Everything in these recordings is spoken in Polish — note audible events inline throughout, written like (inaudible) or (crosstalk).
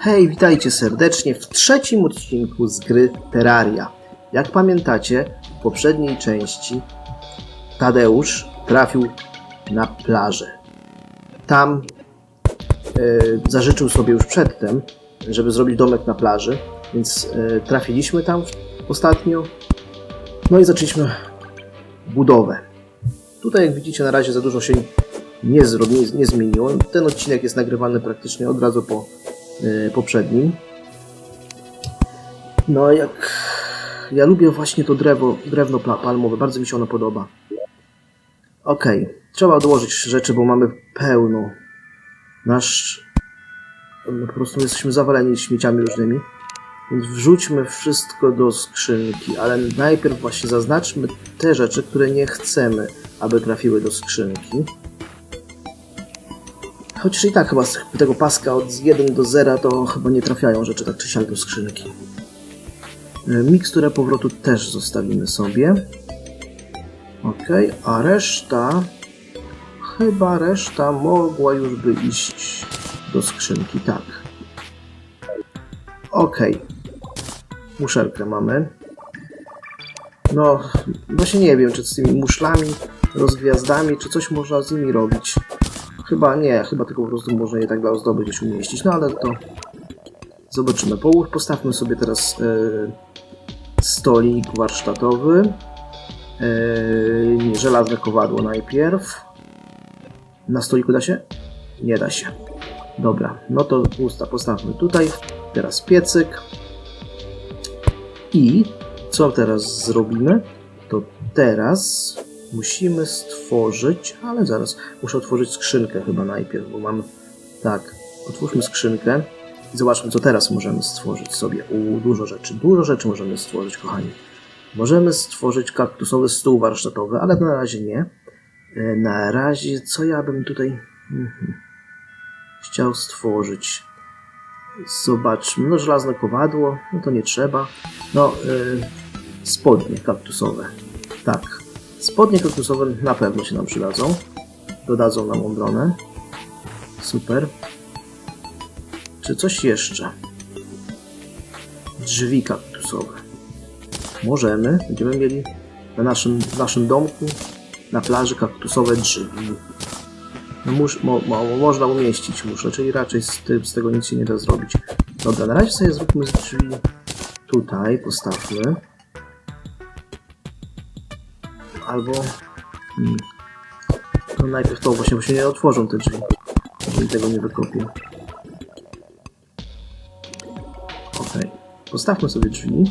Hej, witajcie serdecznie w trzecim odcinku z gry Terraria. Jak pamiętacie, w poprzedniej części Tadeusz trafił na plażę. Tam e, zażyczył sobie już przedtem, żeby zrobić domek na plaży, więc e, trafiliśmy tam ostatnio. No i zaczęliśmy budowę. Tutaj, jak widzicie, na razie za dużo się nie, nie, zmieniło. Ten odcinek jest nagrywany praktycznie od razu po poprzednim. No jak ja lubię właśnie to drewo, drewno palmowe, bardzo mi się ono podoba. Okej, trzeba odłożyć rzeczy, bo mamy pełno. Nasz no, po prostu jesteśmy zawaleni śmieciami różnymi. Więc wrzućmy wszystko do skrzynki, ale najpierw właśnie zaznaczmy te rzeczy, które nie chcemy, aby trafiły do skrzynki. Chociaż i tak chyba z tego paska od 1 do 0 to chyba nie trafiają rzeczy tak czy siak do skrzynki. E, Miksturę powrotu też zostawimy sobie. Ok, a reszta... Chyba reszta mogła już by iść do skrzynki, tak. Ok. Muszelkę mamy. No, właśnie nie wiem, czy z tymi muszlami, rozgwiazdami, czy coś można z nimi robić. Chyba nie, chyba tylko po prostu można je tak dla ozdoby gdzieś umieścić, no ale to zobaczymy. Połóż, postawmy sobie teraz e, stolik warsztatowy. E, żelazne kowadło najpierw. Na stoliku da się? Nie da się. Dobra, no to usta postawmy tutaj. Teraz piecyk. I co teraz zrobimy? To teraz musimy stworzyć, ale zaraz muszę otworzyć skrzynkę chyba najpierw, bo mam tak, otwórzmy skrzynkę i zobaczmy co teraz możemy stworzyć sobie. U, dużo rzeczy, dużo rzeczy możemy stworzyć, kochani. Możemy stworzyć kaktusowy stół warsztatowy, ale na razie nie. E, Na razie, co ja bym tutaj mhm, chciał stworzyć? Zobaczmy, no żelazne kowadło, no to nie trzeba. No, y, spodnie kaktusowe. Tak, spodnie kaktusowe na pewno się nam przydadzą. Dodadzą nam obronę. Super. Czy coś jeszcze? Drzwi kaktusowe. Możemy, będziemy mieli na naszym, w naszym domku na plaży kaktusowe drzwi. No mus, mo, mo, można umieścić muszę, czyli raczej z, z tego nic się nie da zrobić. Dobra, na razie sobie zróbmy z drzwi tutaj, postawmy. Albo... Hmm, to najpierw to właśnie, się nie otworzą te drzwi, jeżeli tego nie wykopię. Okej, postawmy sobie drzwi.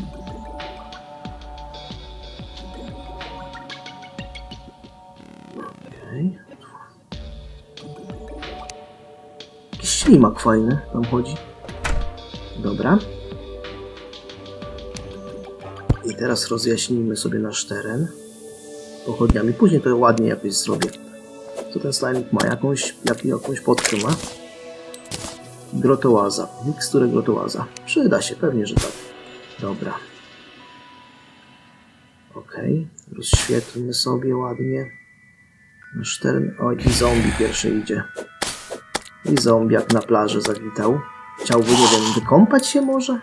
Okej. Ślimak fajny tam chodzi. Dobra. I teraz rozjaśnijmy sobie nasz teren pochodniami. Później to ładnie jakoś zrobię. Co ten slime ma? Jakąś, jak, jakąś podkę ma? Grotołaza. Miksturę grotołaza. Przyda się, pewnie, że tak. Dobra. Okej. Rozświetlmy sobie ładnie. Nasz teren. O, i zombie pierwszy idzie. I zombiak na plaży zawitał. Chciałby, nie wiem, wykąpać się może?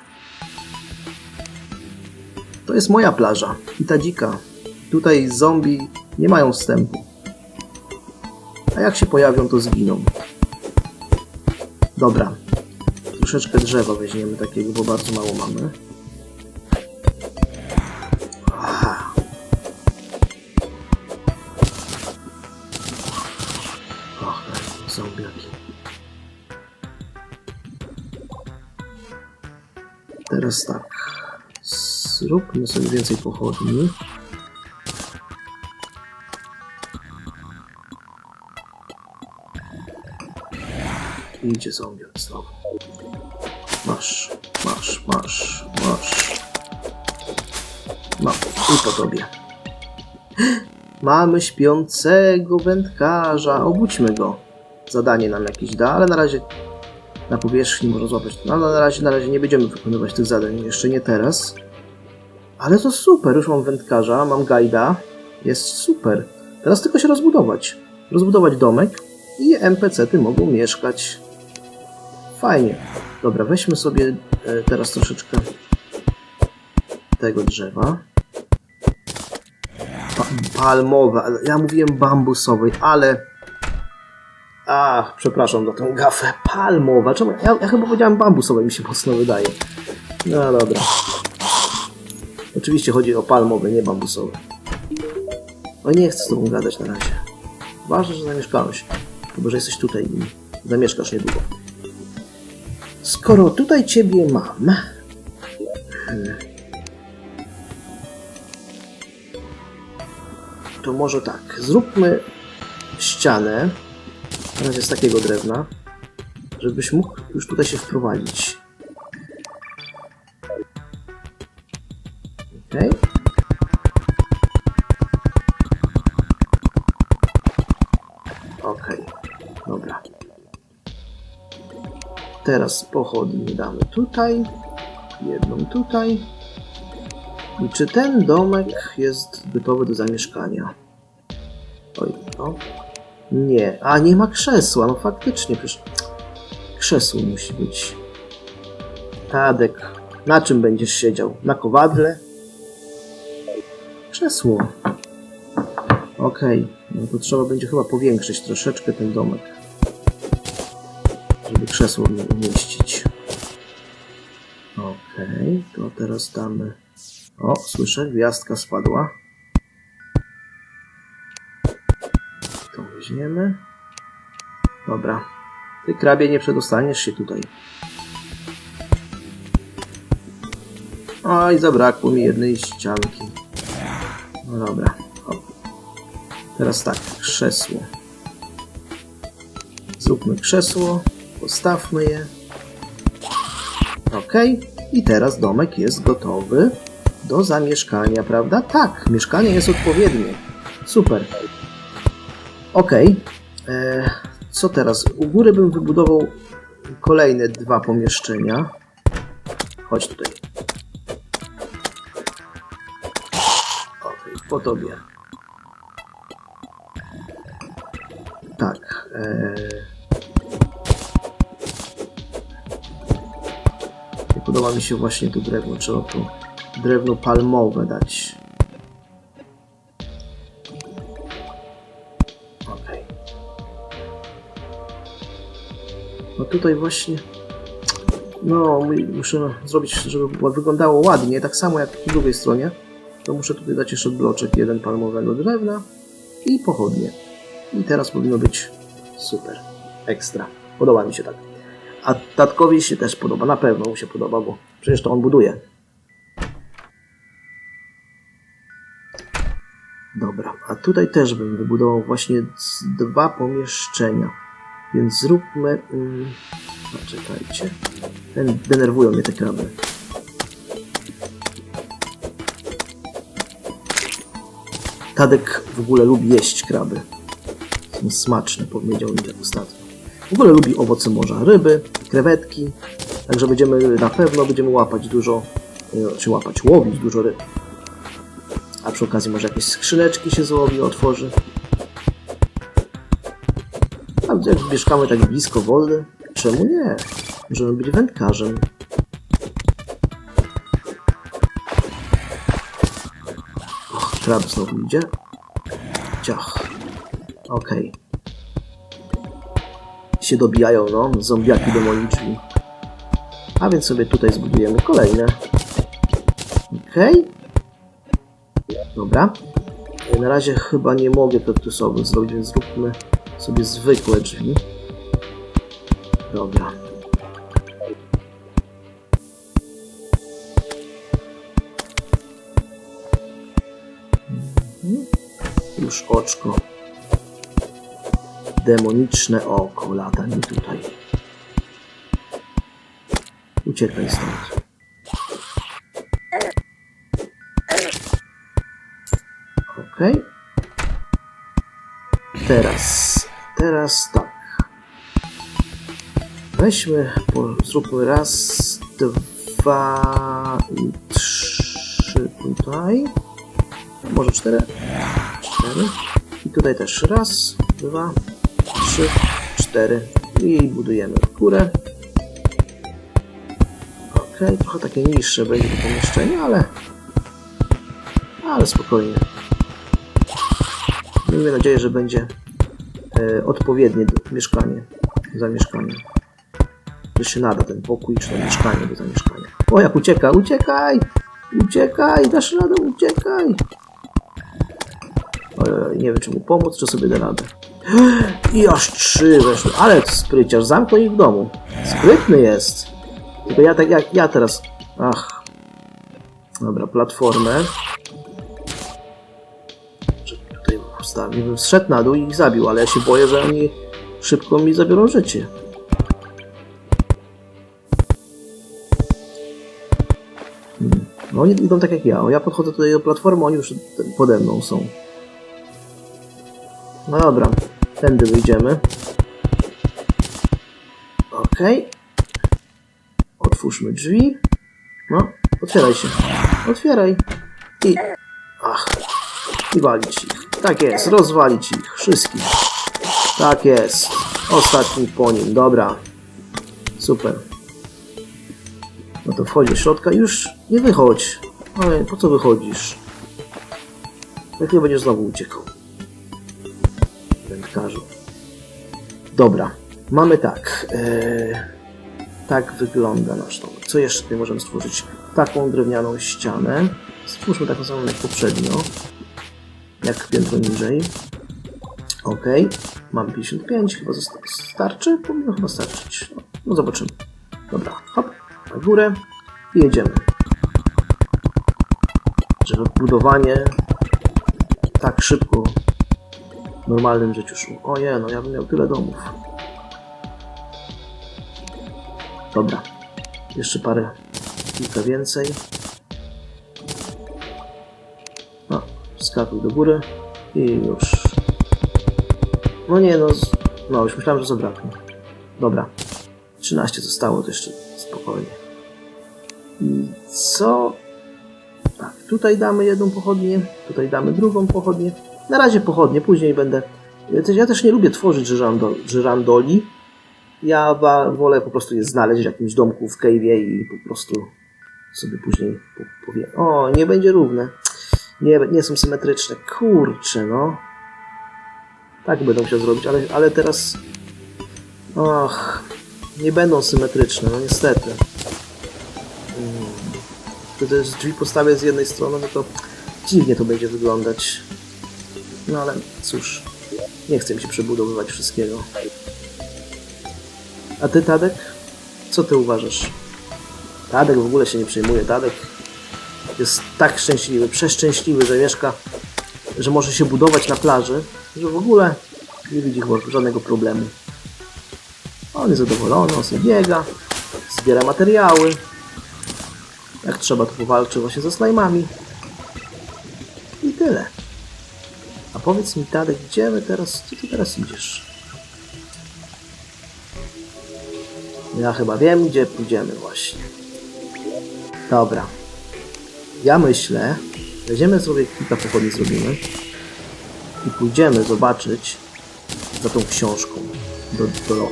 To jest moja plaża i ta dzika. Tutaj zombie nie mają wstępu. A jak się pojawią, to zginą. Dobra. Troszeczkę drzewa weźmiemy takiego, bo bardzo mało mamy. Teraz tak. Zróbmy sobie więcej pochodni. Idzie zombie znowu. Masz, masz, masz, masz. Mam. I po tobie. Mamy śpiącego wędkarza. Obudźmy go. Zadanie nam jakieś da, ale na razie na powierzchni można złapać. No na razie, na razie nie będziemy wykonywać tych zadań. Jeszcze nie teraz. Ale to super. Już mam wędkarza, mam guida. Jest super. Teraz tylko się rozbudować. Rozbudować domek i NPC-ty mogą mieszkać. Fajnie. Dobra, weźmy sobie e, teraz troszeczkę tego drzewa. Pa palmowe, ja mówiłem bambusowej, ale... A, przepraszam za tą gafę. Palmowa. Czemu? Ja, ja chyba powiedziałem bambusowej, mi się mocno wydaje. No dobra. Oczywiście chodzi o palmowe, nie bambusowe. O nie chcę z tobą gadać na razie. Ważne, że zamieszkałeś. Chyba, że jesteś tutaj i zamieszkasz niedługo. Skoro tutaj ciebie mam... To może tak, zróbmy ścianę, na razie z takiego drewna, żebyś mógł już tutaj się wprowadzić. Okej. Okej, Teraz pochodnie damy tutaj, jedną tutaj. I czy ten domek jest gotowy do zamieszkania? Oj, no. Nie, a nie ma krzesła, no faktycznie, przecież krzesło musi być. Tadek, na czym będziesz siedział? Na kowadle? Krzesło. Okej, no to trzeba będzie chyba powiększyć troszeczkę ten domek, krzesło mi umieścić. Okej, to teraz damy... O, słyszę, gwiazdka spadła. To weźmiemy. Dobra. Ty, krabie, nie przedostaniesz się tutaj. Oj, zabrakło mi jednej ścianki. No dobra. O. Teraz tak, krzesło. Zróbmy krzesło, postawmy je. Ok, i teraz domek jest gotowy do zamieszkania, prawda? Tak, mieszkanie jest odpowiednie. Super. Ok, e, co teraz? U góry bym wybudował kolejne dwa pomieszczenia. Chodź tutaj. Ok, po tobie. Tak. E, podoba mi się właśnie to drewno. Trzeba tu drewno palmowe dać. Okej. No tutaj właśnie. No, mu- muszę zrobić, żeby wyglądało ładnie, tak samo jak po drugiej stronie. To muszę tutaj dać jeszcze bloczek jeden palmowego drewna i pochodnie. I teraz powinno być super. Ekstra. Podoba mi się tak. A tatkowi się też podoba, na pewno mu się podoba, bo przecież to on buduje. Dobra, a tutaj też bym wybudował właśnie dwa pomieszczenia. Więc zróbmy. Mm, poczekajcie. Denerwują mnie te kraby. Tadek w ogóle lubi jeść kraby. Są smaczne, powiedział mi tak ostatnio. W ogóle lubi owoce morza, ryby, krewetki. Także będziemy na pewno będziemy łapać dużo, e, czy łapać, łowić dużo ryb. A przy okazji może jakieś skrzyneczki się złowi, otworzy. A jak mieszkamy tak blisko wody, czemu nie? Możemy być wędkarzem. Och, krab znowu idzie. Ciach. Okej. Się dobijają, no, zombiaki demoniczni. A więc sobie tutaj zbudujemy kolejne. Okej. Dobra. E, Na razie chyba nie mogę kaktusowych zrobić, więc zróbmy sobie zwykłe drzwi. Dobra. Mhm. Już oczko. Demoniczne oko lata mi tutaj. Uciekaj stąd. Okej. Teraz, teraz tak. Weźmy, po, zróbmy raz, dwa i trzy tutaj. Może cztery? Cztery. I tutaj też raz, dwa, trzy, cztery. I budujemy górę. Okej, trochę takie niższe będzie to pomieszczenie, ale... Ale spokojnie. Miejmy nadzieję, że będzie e, odpowiednie mieszkanie, zamieszkanie. Że się nada ten pokój, czy to mieszkanie do zamieszkania. O, jak ucieka, uciekaj! Uciekaj, dasz radę, uciekaj! Ojej, nie wiem, czy mu pomóc, czy sobie da radę. (gasps) I aż trzy weszły. Ale spryciarz, zamknął ich w domu. Sprytny jest. Tylko ja tak jak ja teraz. Ach. Dobra, platformę. Tutaj postawił. Bym zszedł na dół i ich zabił, ale ja się boję, że oni szybko mi zabiorą życie. Hmm. No oni idą tak jak ja. Ja podchodzę tutaj do platformy, oni już pode mną są. No dobra, tędy wyjdziemy. Okej. Otwórzmy drzwi. No, otwieraj się. Otwieraj. I... Ach. I walić ich. Tak jest, rozwalić ich. Wszystkich. Tak jest. Ostatni po nim. Dobra. Super. No to wchodzi do środka już nie wychodź. Ale po co wychodzisz? Jak nie będziesz znowu uciekał. Dobra. Mamy tak. Eee, tak wygląda nasz dom. Co jeszcze tutaj możemy stworzyć? Taką drewnianą ścianę. Stwórzmy taką samą jak poprzednio. Jak piętro niżej. Ok. Mam 55. Chyba starczy? Powinno chyba starczyć. No, no zobaczymy. Dobra. Hop. Na górę. I jedziemy. Żeby budowanie tak szybko normalnym życiu. Oje, no ja bym miał tyle domów. Dobra. Jeszcze parę, kilka więcej. No, skakuj do góry i już. No nie, no, no już myślałem, że zabraknie. Dobra. 13 zostało, to jeszcze spokojnie. I co? Tak, tutaj damy jedną pochodnię, tutaj damy drugą pochodnię. Na razie pochodnie, później będę... Ja też- nie lubię tworzyć żyrandol, żyrandoli. Ja wolę po prostu je znaleźć w jakimś domku w cave'ie i po prostu sobie później po- powiem. O, nie będzie równe. Nie, nie są symetryczne. Kurczę, no. Tak będę musiał zrobić, ale, ale teraz... Och, nie będą symetryczne, no niestety. Mm. Gdy też drzwi postawię z jednej strony, no to dziwnie to będzie wyglądać. No ale cóż, nie chcę mi się przebudowywać wszystkiego. A ty, Tadek? Co ty uważasz? Tadek w ogóle się nie przejmuje. Tadek jest tak szczęśliwy, przeszczęśliwy, że mieszka, że może się budować na plaży, że w ogóle nie widzi żadnego problemu. On jest zadowolony, on sobie biega, zbiera materiały. Jak trzeba, to powalczy właśnie ze slajmami. I tyle. Powiedz mi, Tadek, gdzie my teraz, gdzie ty teraz idziesz? Ja chyba wiem, gdzie pójdziemy właśnie. Dobra. Ja myślę, weźmiemy sobie kilka pochodni zrobimy i pójdziemy zobaczyć za tą książką do, do.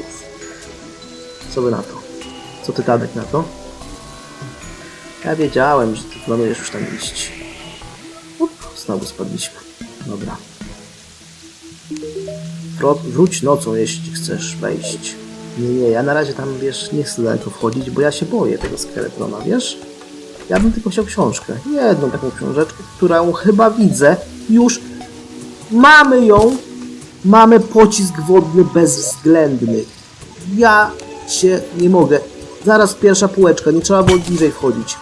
Co by na to? Co ty Tadek na to? Ja wiedziałem, że ty planujesz już tam iść. Up, znowu spadliśmy. Dobra. Wróć nocą, jeśli chcesz wejść. Nie, nie, ja na razie tam, wiesz, nie chcę daleko wchodzić, bo ja się boję tego skeletrona, wiesz? Ja bym tylko chciał książkę. Jedną taką książeczkę, którą chyba widzę już. Mamy ją! Mamy pocisk wodny bezwzględny. Ja się nie mogę. Zaraz pierwsza półeczka, nie trzeba było bliżej wchodzić.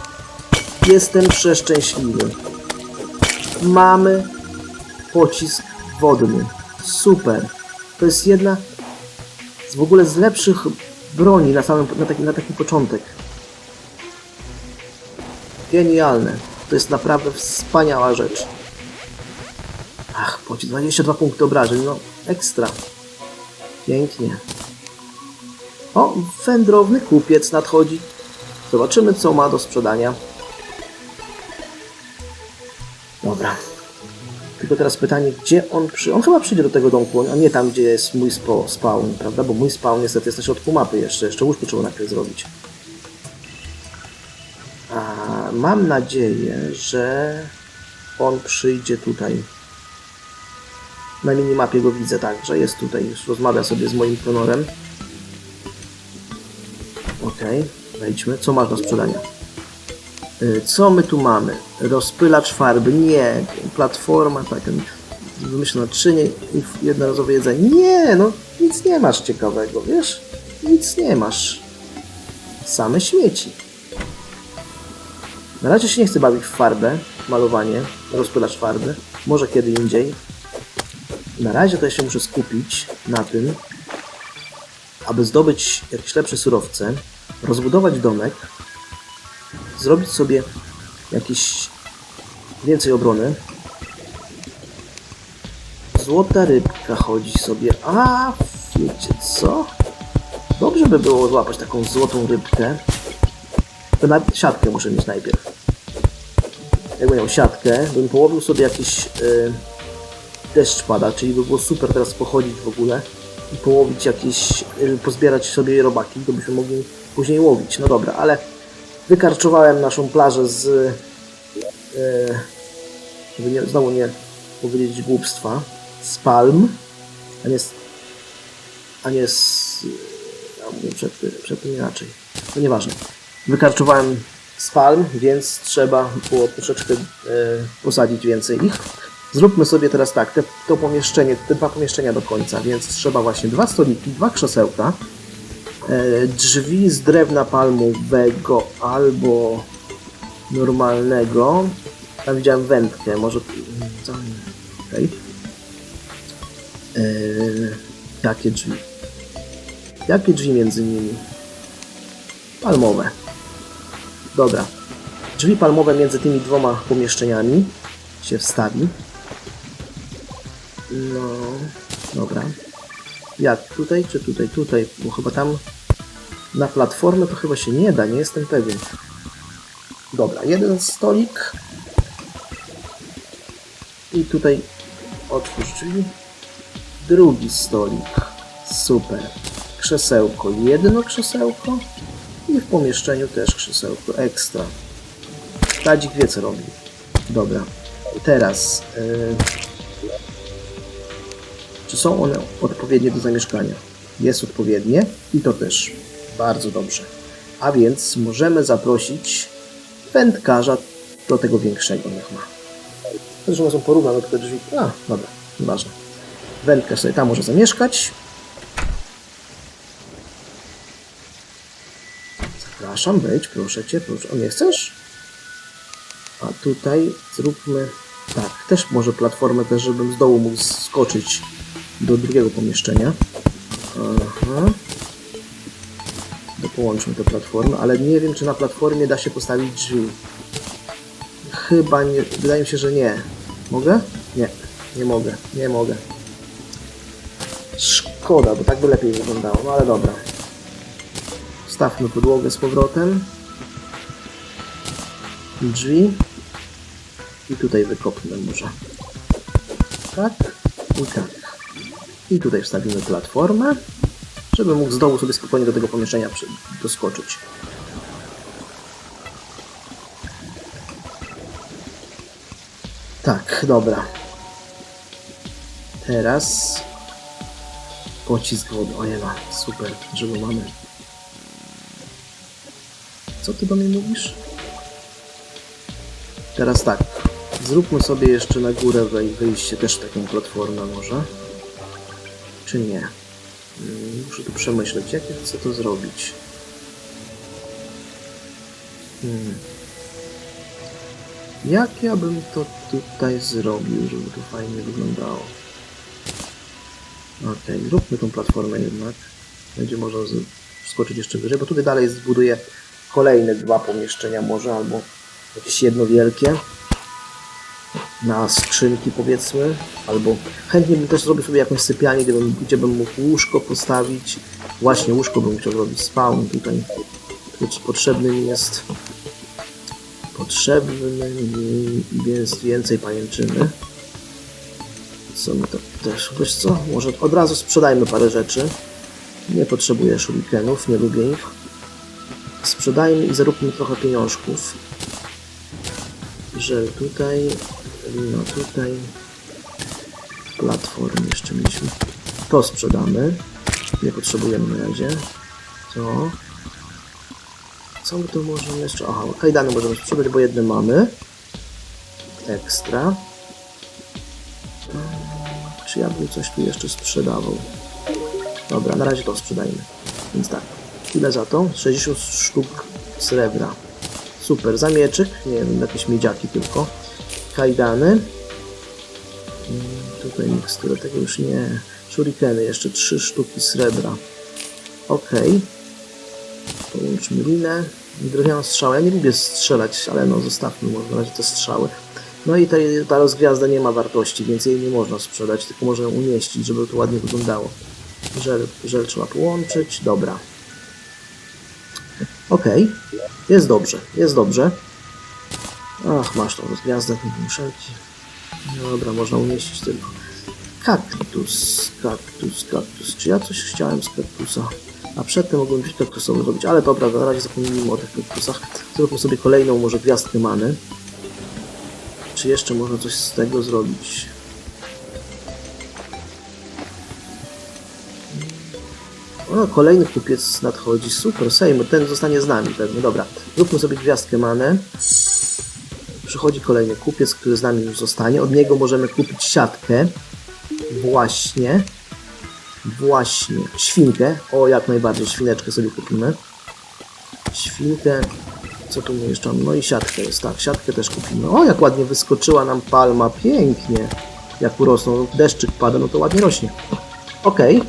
Jestem przeszczęśliwy. Mamy pocisk wodny. Super. To jest jedna z w ogóle z lepszych broni na samym na taki, na taki początek. Genialne. To jest naprawdę wspaniała rzecz. Ach, pocisk 22 punkty obrażeń, no ekstra. Pięknie. O, wędrowny kupiec nadchodzi. Zobaczymy, co ma do sprzedania. Dobra. Tylko teraz pytanie, gdzie on przy... On chyba przyjdzie do tego domku, a nie tam, gdzie jest mój spo, spawn, prawda? Bo mój spawn niestety jest na środku mapy jeszcze. Jeszcze łóżko trzeba najpierw zrobić. A mam nadzieję, że on przyjdzie tutaj. Na minimapie go widzę, tak, że jest tutaj, już rozmawia sobie z moim tenorem. Okej, wejdźmy. Co masz do sprzedania? Y, Co my tu mamy? Rozpylacz farby. Nie. Platforma, taka wymyślona naczynie i jednorazowe jedzenie. Nie, no nic nie masz ciekawego, wiesz? Nic nie masz. Same śmieci. Na razie się nie chcę bawić w farbę, malowanie, rozpylacz farby. Może kiedy indziej. Na razie to ja się muszę skupić na tym, aby zdobyć jakieś lepsze surowce, rozbudować domek, zrobić sobie jakieś więcej obrony. Złota rybka chodzi sobie. A, wiecie co? Dobrze by było złapać taką złotą rybkę. To na siatkę muszę mieć najpierw. Jakbym miał siatkę, bym połowił sobie jakiś y, deszcz pada, czyli by było super teraz pochodzić w ogóle i połowić jakieś, y, pozbierać sobie robaki, to byśmy mogli później łowić. No dobra, ale wykarczowałem naszą plażę z, y, żeby nie, znowu nie powiedzieć głupstwa, z palm, a nie z, a nie z, mówię przed, przed tym inaczej. No nieważne. Wykarczowałem z palm, więc trzeba było troszeczkę e, posadzić więcej ich. Zróbmy sobie teraz tak, te, to pomieszczenie, te dwa pomieszczenia do końca, więc trzeba właśnie dwa stoliki, dwa krzesełka, e, drzwi z drewna palmowego albo normalnego. Tam widziałem wędkę, może... co? Okej. E, jakie drzwi? Jakie drzwi między nimi? Palmowe. Dobra. Drzwi palmowe między tymi dwoma pomieszczeniami się wstawi. No, dobra. Jak? Tutaj czy tutaj? Tutaj, bo chyba tam na platformę to chyba się nie da, nie jestem pewien. Dobra, jeden stolik. I tutaj otwórz drzwi. Drugi stolik. Super. Krzesełko. Jedno krzesełko. I w pomieszczeniu też krzesełko. Ekstra. Tadzik wie co robi. Dobra. Teraz. Yy... Są one odpowiednie do zamieszkania? Jest odpowiednie i to też. Bardzo dobrze. A więc możemy zaprosić wędkarza do tego większego niech ma. Zresztą są porównane te drzwi. A, dobra, nieważne. Wędkarz sobie tam może zamieszkać. Zapraszam, wejdź, proszę cię, proszę. O, nie chcesz? A tutaj zróbmy... Tak, też może platformę też, żebym z dołu mógł skoczyć do drugiego pomieszczenia. Aha. To połączmy te platformy, ale nie wiem, czy na platformie da się postawić drzwi. Chyba nie... Wydaje mi się, że nie. Mogę? Nie. Nie mogę. Nie mogę. Szkoda, bo tak by lepiej wyglądało, no ale dobra. Stawmy podłogę z powrotem. Drzwi. I tutaj wykopnę może. Tak i tak. I tutaj wstawimy platformę, żeby mógł z dołu sobie spokojnie do tego pomieszczenia doskoczyć. Tak, dobra. Teraz pocisk wody. O super, że go mamy. Co ty do mnie mówisz? Teraz tak. Zróbmy sobie jeszcze na górę wej- wyjście też taką platformę może. Czy nie? Mm, Muszę tu przemyśleć, jak ja chcę to zrobić. Hmm. Jak ja bym to tutaj zrobił, żeby to fajnie wyglądało? Okej, zróbmy tą platformę jednak. Będzie można wskoczyć jeszcze wyżej, bo tutaj dalej zbuduję kolejne dwa pomieszczenia może, albo jakieś jedno wielkie na skrzynki powiedzmy, albo chętnie bym też zrobił sobie jakąś sypialnię, gdzie bym, gdzie bym mógł łóżko postawić. Właśnie łóżko bym chciał zrobić spawn tutaj. Potrzebny mi jest potrzebny mi jest więcej pajęczyny. Co mi to też, wiesz co, może od razu sprzedajmy parę rzeczy. Nie potrzebuję shurikenów, nie lubię ich. sprzedajmy i zaróbmy trochę pieniążków. Żel tutaj, wino tutaj, platform jeszcze mieliśmy. To sprzedamy. Nie potrzebujemy na razie. To. Co my tu możemy jeszcze? Aha, kajdany możemy sprzedać, bo jedne mamy. Ekstra. Hmm, Czy ja bym coś tu jeszcze sprzedawał? Dobra, na razie to sprzedajmy. Więc tak. Ile za to? 60 sztuk srebra. Super. Za mieczyk? Nie wiem, jakieś miedziaki tylko. Kajdany. Mm, Tutaj miksturę, tego już nie. Shurikeny, jeszcze 3 sztuki srebra. Ok. Połączmy linę. Drewnianą strzałę. Ja nie lubię strzelać, ale no zostawmy może na razie te strzały. No i ta, ta rozgwiazda nie ma wartości, więc jej nie można sprzedać, tylko można ją umieścić, żeby to ładnie wyglądało. Żel, żel trzeba połączyć. Dobra. Ok. Jest dobrze, jest dobrze. Ach, masz tą rozgwiazdę, muszelki. Dobra, można umieścić tylko. Kaktus, kaktus, kaktus. Czy ja coś chciałem z kaktusa? A przedtem mogłem coś kaktusowy zrobić, ale dobra, na razie zapomnijmy o tych kaktusach. Zróbmy sobie kolejną może gwiazdkę many. Czy jeszcze można coś z tego zrobić? O, kolejny kupiec nadchodzi. Super, Sejm, ten zostanie z nami pewnie. Dobra, zróbmy sobie gwiazdkę manę. Przychodzi kolejny kupiec, który z nami już zostanie. Od niego możemy kupić siatkę. Właśnie. Właśnie. Świnkę. O, jak najbardziej. Świneczkę sobie kupimy. Świnkę. Co tu jeszcze mam? No i siatkę jest, tak. Siatkę też kupimy. O, jak ładnie wyskoczyła nam palma. Pięknie. Jak urosną. Deszczyk pada, no to ładnie rośnie. Okej.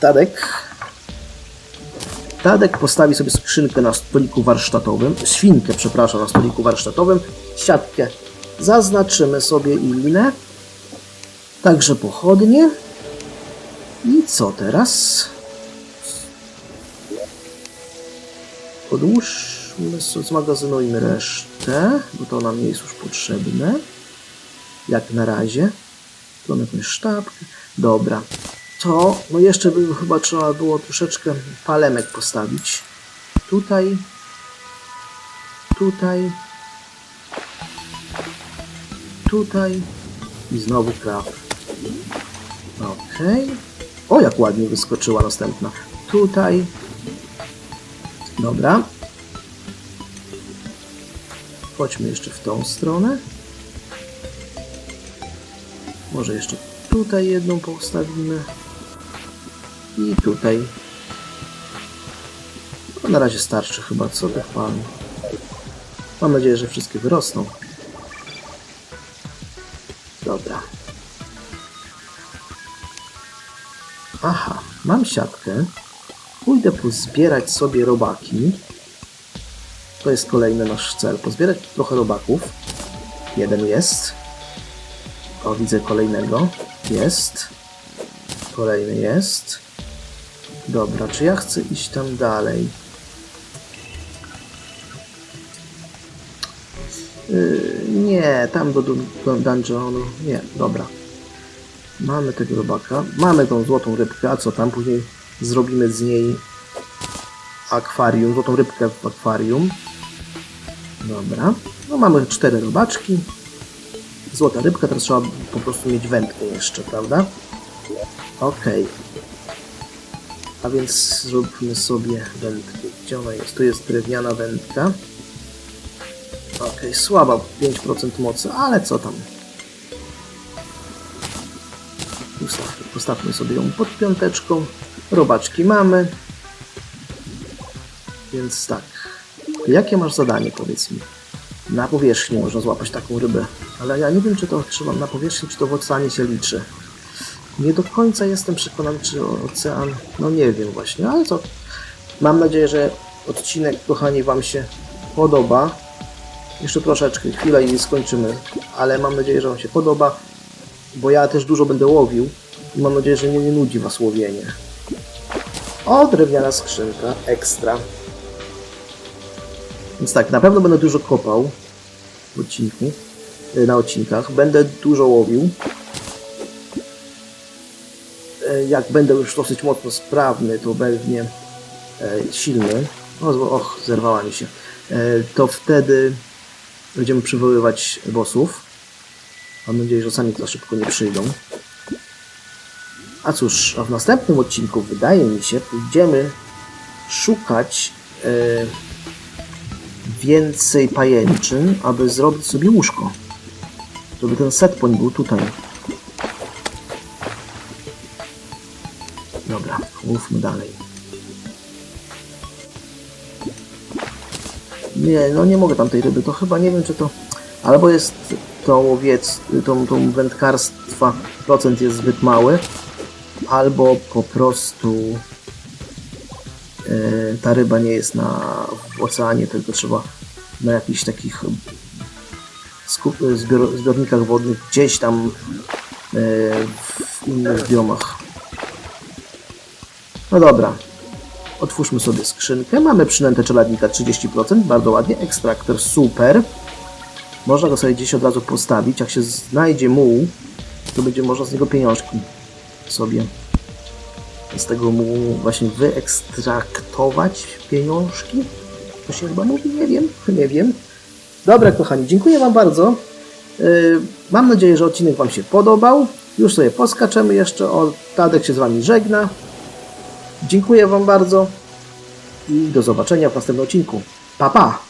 Tadek. Tadek postawi sobie skrzynkę na stoliku warsztatowym, świnkę, przepraszam, na stoliku warsztatowym, siatkę. Zaznaczymy sobie i linę, także pochodnie. I co teraz? Odłóżmy, zmagazynujmy resztę, bo to nam nie jest już potrzebne. Jak na razie. Tu mamy jakąś sztabkę. Dobra. To, no jeszcze by chyba trzeba było troszeczkę palemek postawić. Tutaj. Tutaj. Tutaj. I znowu kraw. Okej. O, jak ładnie wyskoczyła następna. Tutaj. Dobra. Chodźmy jeszcze w tą stronę. Może jeszcze tutaj jedną postawimy. I tutaj. No, na razie starczy chyba, co tych palm. Mam nadzieję, że wszystkie wyrosną. Dobra. Aha, mam siatkę. Pójdę pozbierać sobie robaki. To jest kolejny nasz cel. Pozbierać trochę robaków. Jeden jest. O, widzę kolejnego. Jest. Kolejny jest. Dobra, czy ja chcę iść tam dalej? Yy, nie, tam do, do, dungeonu. Nie, dobra. Mamy tego robaka. Mamy tą złotą rybkę, a co tam? Później zrobimy z niej akwarium, złotą rybkę w akwarium. Dobra. No mamy cztery robaczki. Złota rybka, teraz trzeba po prostu mieć wędkę jeszcze, prawda? Okej. A więc zróbmy sobie wędkę. Gdzie ona jest? Tu jest drewniana wędka. Okej, słaba, 5% mocy, ale co tam? Ustawmy, postawmy sobie ją pod piąteczką. Robaczki mamy. Więc tak. Jakie masz zadanie, powiedz mi? Na powierzchni można złapać taką rybę. Ale ja nie wiem, czy to trzeba na powierzchni, czy to w oceanie się liczy. Nie do końca jestem przekonany, czy ocean. No nie wiem właśnie, ale to. Mam nadzieję, że odcinek, kochani, Wam się podoba. Jeszcze troszeczkę, chwilę i skończymy. Ale mam nadzieję, że Wam się podoba, bo ja też dużo będę łowił i mam nadzieję, że nie, nudzi Was łowienie. O, drewniana skrzynka, ekstra. Więc tak, na pewno będę dużo kopał w odcinku, y, na odcinkach. Będę dużo łowił. Y, Jak będę już dosyć mocno sprawny, to pewnie e, silny, och, zerwała mi się, e, to wtedy będziemy przywoływać bossów. Mam nadzieję, że sami to szybko nie przyjdą. A cóż, a w następnym odcinku wydaje mi się, pójdziemy szukać e, więcej pajęczyn, aby zrobić sobie łóżko. Żeby ten set point był tutaj. Mówmy dalej. Nie, no nie mogę tam tej ryby, to chyba nie wiem czy to... Albo jest to łowiec, tą, tą wędkarstwa procent jest zbyt mały, albo po prostu e, ta ryba nie jest na, w oceanie, tylko trzeba na jakichś takich zbiornikach wodnych gdzieś tam e, w innych biomach. No dobra. Otwórzmy sobie skrzynkę. Mamy przynętę czeladnika 30%, bardzo ładnie. Ekstraktor super. Można go sobie gdzieś od razu postawić. Jak się znajdzie muł, to będzie można z niego pieniążki sobie z tego mułu właśnie wyekstraktować pieniążki. To się chyba mówi? Nie wiem, nie wiem. Dobra, kochani, dziękuję Wam bardzo. Yy, Mam nadzieję, że odcinek Wam się podobał. Już sobie poskaczemy jeszcze. O, Tadek się z Wami żegna. Dziękuję Wam bardzo i do zobaczenia w następnym odcinku. Pa, pa!